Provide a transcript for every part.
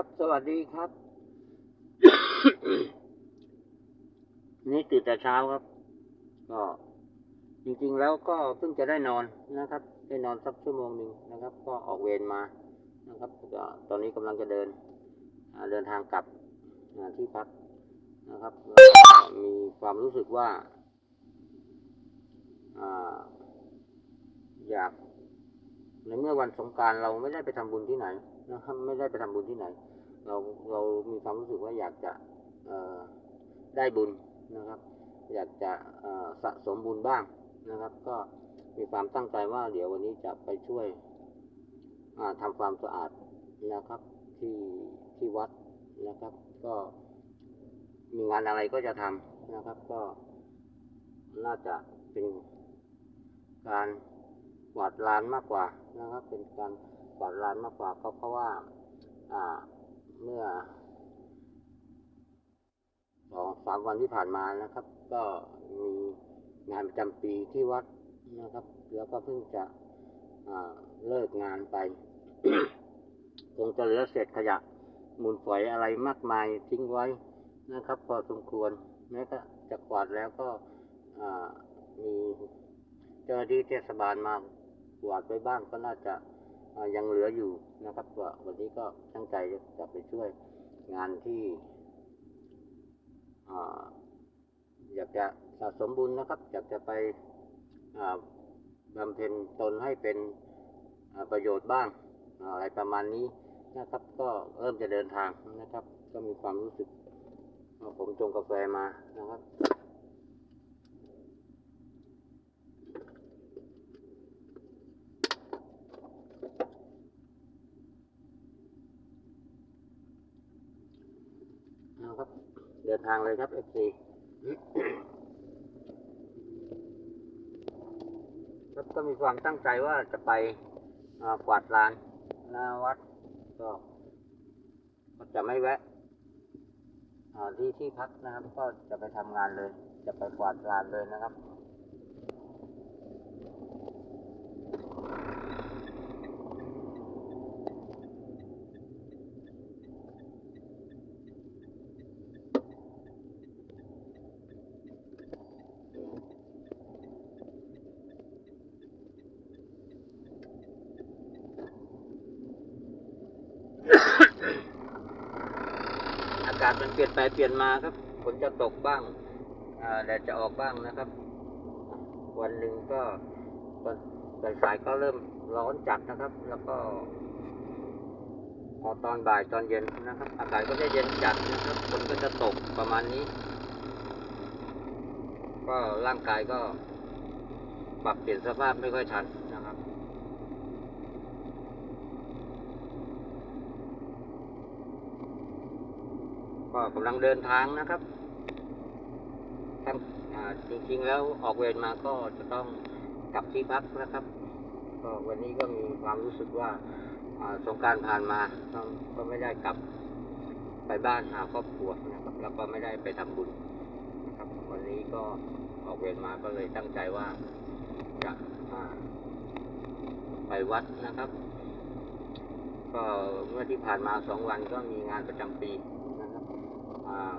ครับ สวัสดีครับ นี่ตื่นแต่เช้าครับ ก็จริงๆแล้วก็เพิ่งจะได้นอนนะครับ ได้นอนสักชั่วโมงหนึ่งนะครับ ก็ออกเวรมานะครับก็ตอนนี้กำลังจะเดินอ่าเดินทางกลับอ่าที่พักนะครับแล้วก็มีความรู้สึกว่าอ่าอยากในเมื่อวันสงกรารเราไม่ได้ไปทำบุญที่ไหนนะครับ ไม่ได้ไปทำบุญที่ไหน เราเรามีความรู้สึกว่าอยากจะได้บุญนะครับ อยากจะสะสมบุญบ้างนะครับ ก็มีความตั้งใจว่าเดี๋ยววันนี้จะไปช่วยทำความสะอาดนะครับที่ที่วัดนะครับ ก็มีงานอะไรก็จะทำนะครับ ก็น่าจะเป็นการกวาดลานมากกว่านะครับ เป็นการกวาดลานมากกว่าก็เพราะว่า อ่า เมื่อสองสามวันที่ผ่านมานะครับ ก็มีงานประจำปีที่วัดนะครับ แล้วก็เพิ่งจะเลิกงานไปคงจะเหลือเศษขยะมูลฝอยอะไรมากมายทิ้งไว้นะครับ พอสมควรแม้ก็จะกวาดแล้วก็มีเจ้าหน้าที่เทศบาลมากวาดไปบ้างก็น่าจะ ยังเหลืออยู่นะครับว่าวันนี้ก็ตั้งใจจะไปช่วยงานที่อยากจะสะสมบุญนะครับ อยากจะไปบำเพ็ญตนให้เป็นประโยชน์บ้างอะไรประมาณนี้นะครับ ก็เริ่มจะเดินทางนะครับ ก็มีความรู้สึกว่าผมจงกาแฟมานะครับ เดินทางเลยครับเอฟซีครับก็มีความตั้งใจว่าจะไปกวาดลานหน้าวัดก็จะไม่แวะที่ที่พักนะครับ ก็จะไปทำงานเลย จะไปกวาดลานเลยนะครับ อาศมันเปลี่ยนไปเปลี่ยนมาครับฝนจะตกบ้างแดดจะออกบ้างนะครับ วันหนึ่งก็ตอนสายก็เริ่มร้อนจัดนะครับ แล้วก็พอตอนบ่ายตอนเย็นนะครับ อากาศก็จะเย็นจัดนะครับฝนก็จะตกประมาณนี้ ก็ร่างกายก็ปรับเปลี่ยนสภาพไม่ค่อยทันนะครับ ก็กำลังเดินทางนะครับทั้งจริงๆแล้วออกเวรมาก็จะต้องกลับที่พักนะครับ ก็วันนี้ก็มีความรู้สึกว่าสงการผ่านมาก็ไม่ได้กลับไปบ้านหาครอบครัวนะครับ แล้วก็ไม่ได้ไปทำบุญนะครับ วันนี้ก็ออกเวรมาก็เลยตั้งใจว่าจะไปวัดนะครับ ก็เมื่อที่ผ่านมาสองวันก็มีงานประจำปี นะครับ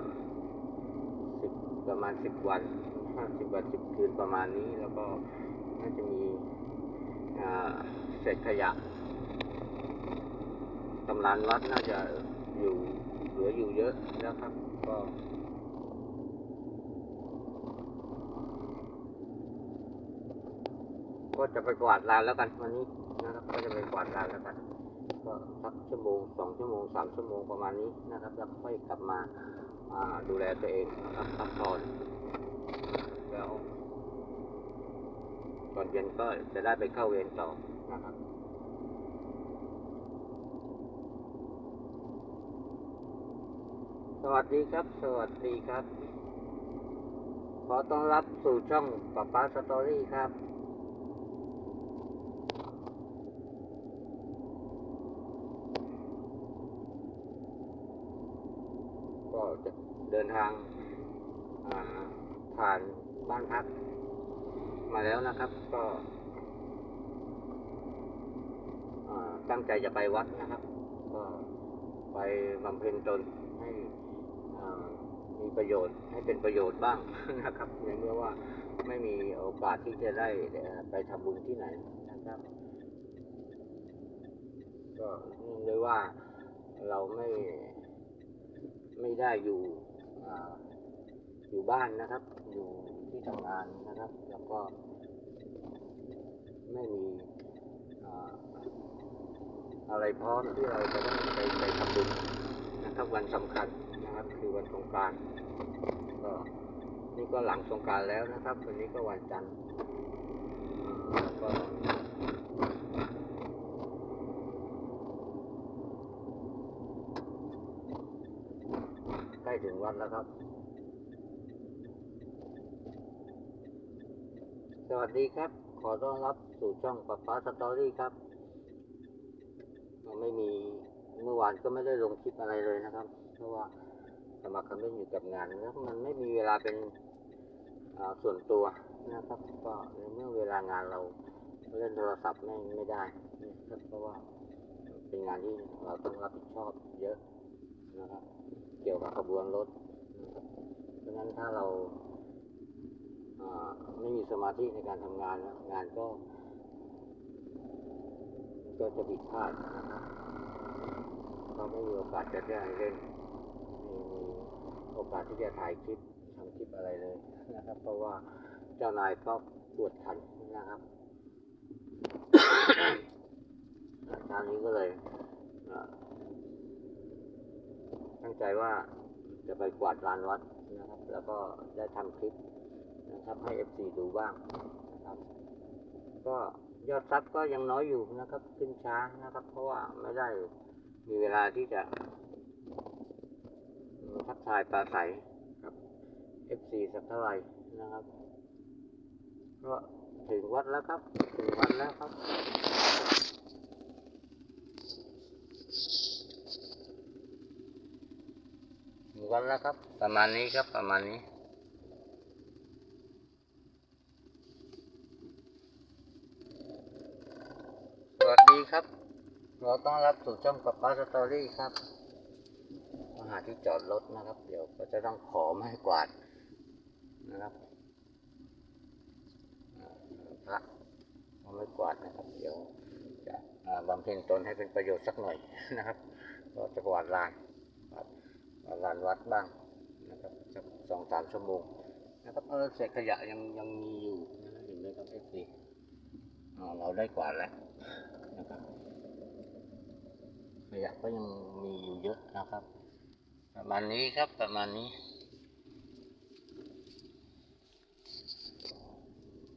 อ่าสิบประมาณสิบวันห้าสิบวันสิบคืนประมาณนี้ แล้วก็น่าจะมีเศษขยะตำรานวัดน่าจะอยู่เหลืออยู่เยอะนะครับ ก็ก็จะไปกวาดลานแล้วกันวันนี้นะครับก็จะไปกวาดลานแล้วกัน ก็สักชั่วโมงสองชั่วโมงสามชั่วโมงประมาณนี้นะครับ แล้วค่อยกลับมา ดูแลตัวเองทับพักผ่อนแล้วตอนเย็นก็จะได้ไปเข้าเวรต่อนะครับสวัสดีครับ สวัสดีครับ ขอต้อนรับสู่ช่องป๊าป๊าสตอรี่ครับ ก็จะ เดินทางผ่านบ้านพัก มาแล้วนะครับ ก็ตั้งใจจะไปวัดนะครับ ก็ไปบำเพ็ญตนให้มีประโยชน์ให้เป็นประโยชน์บ้างนะครับในเมื่อว่าไม่มีโอกาสที่จะได้ไปทำบุญที่ไหนนะครับ ก็เนื่องด้วยว่าเราไม่ไม่ได้อยู่ อยู่บ้านนะครับ อยู่ที่ทำงานนะครับ แล้วก็ ไม่มีอะไรพร้อมที่เราจะต้องไปไปทำบุญนะครับวันสำคัญนะครับ คือวันสงการ ก็นี่ก็หลังสงการแล้วนะครับวันนี้ก็วันจันทร์ก็ ใกล้ถึง วัดแล้วครับ สวัสดีครับ ขอต้อนรับสู่ช่องป๊าป๊าสตอรี่ครับ ไม่มีเมื่อวานก็ไม่ได้ลงคลิปอะไรเลยนะครับ เพราะว่าสมัครคำเล่นอยู่กับงานแล้วมันไม่มีเวลาเป็นส่วนตัวนะครับ ก็ในเมื่อเวลางานเราเล่นโทรศัพท์ไม่ไม่ได้นะครับเพราะว่าเป็นงานที่เราต้องรับผิดชอบเยอะนะครับ เกี่ยวกับขบวนรถนะครับเพราะฉะนั้นถ้าเราไม่มีสมาธิในการทำงานงานก็ ก็จะผิดพลาดนะครับก็ไม่มีโอกาสจะได้เล่นมีโอกาสที่จะถ่ายคลิปทำคลิปอะไรเลยนะครับ เพราะว่าเจ้านายก็ปวดขันนะครับคราวนี้ก็เลย ตั้งใจว่าจะไปกวาดลานวัดนะครับ แล้วก็ได้ทำคลิปนะครับให้ FC ดูบ้างนะครับ ก็ยอดซับก็ยังน้อยอยู่นะครับ ขึ้นช้านะครับ เพราะว่าไม่ได้มีเวลาที่จะทักทายปลาใสกับ FC สักเท่าไหร่นะครับก็ถึงวัดแล้วครับ ถึงวัดแล้วครับ ถึง วันแล้วครับ ประมาณนี้ครับประมาณนี้ สวัสดีครับ เราต้องรับสู่ช่องกับป้าสตอรี่ครับมาหาที่จอดรถนะครับ เดี๋ยวก็จะต้องขอไม้กวาดนะครับพระเอาไม้กวาดนะครับ เดี๋ยวจะบำเพ็ญตนให้เป็นประโยชน์สักหน่อยนะครับ ก็จะกวาดลานกวาด ลานวัดบ้างนะครับสักสองสามชั่วโมงนะครับเออเศษขยะยังยังมีอยู่นะเห็นไหมครับเอฟซีเราได้กวาแล้วนะครับขยะก็ยังมีอยู่เยอะนะครับ ประมาณนี้ครับประมาณนี้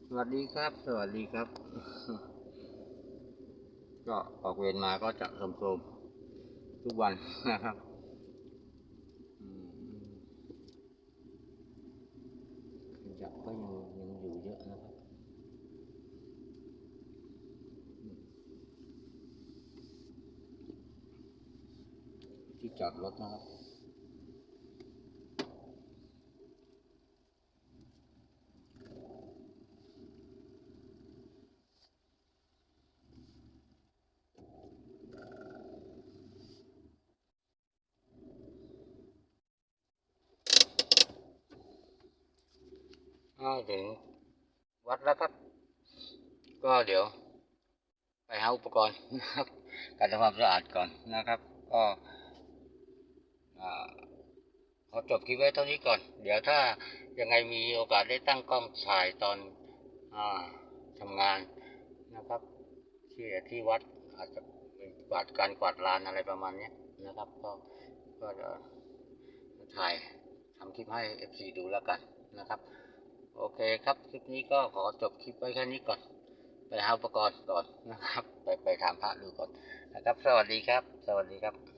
สวัสดีครับ สวัสดีครับ ก็ออกเวรมาก็จะโสมๆทุกวันนะครับ อืม ขยะก็ยังยังอยู่เยอะนะครับอืมที่จอดรถนะครับอ้าวถึงวัดแล้วครับ ก็เดี๋ยว ไปหาอุปกรณ์นะครับการทำความสะอาดก่อนนะครับ ก็อ่าขอจบคลิปไว้เท่านี้ก่อน เดี๋ยวถ้ายังไงมีโอกาสได้ตั้งกล้องถ่ายตอนอาทำงานนะครับ ที่ที่วัดอาจจะเป็นกวาดการกวาดลานอะไรประมาณนี้นะครับ ก็ก็จะถ่ายทำคลิปให้ FC ดูแล้วกันนะครับ โอเคครับคลิปนี้ก็ขอจบคลิปไว้แค่นี้ก่อน ไปหาอุปกรณ์ก่อนนะครับ ไปไปถามพระดูก่อนนะครับ สวัสดีครับ สวัสดีครับ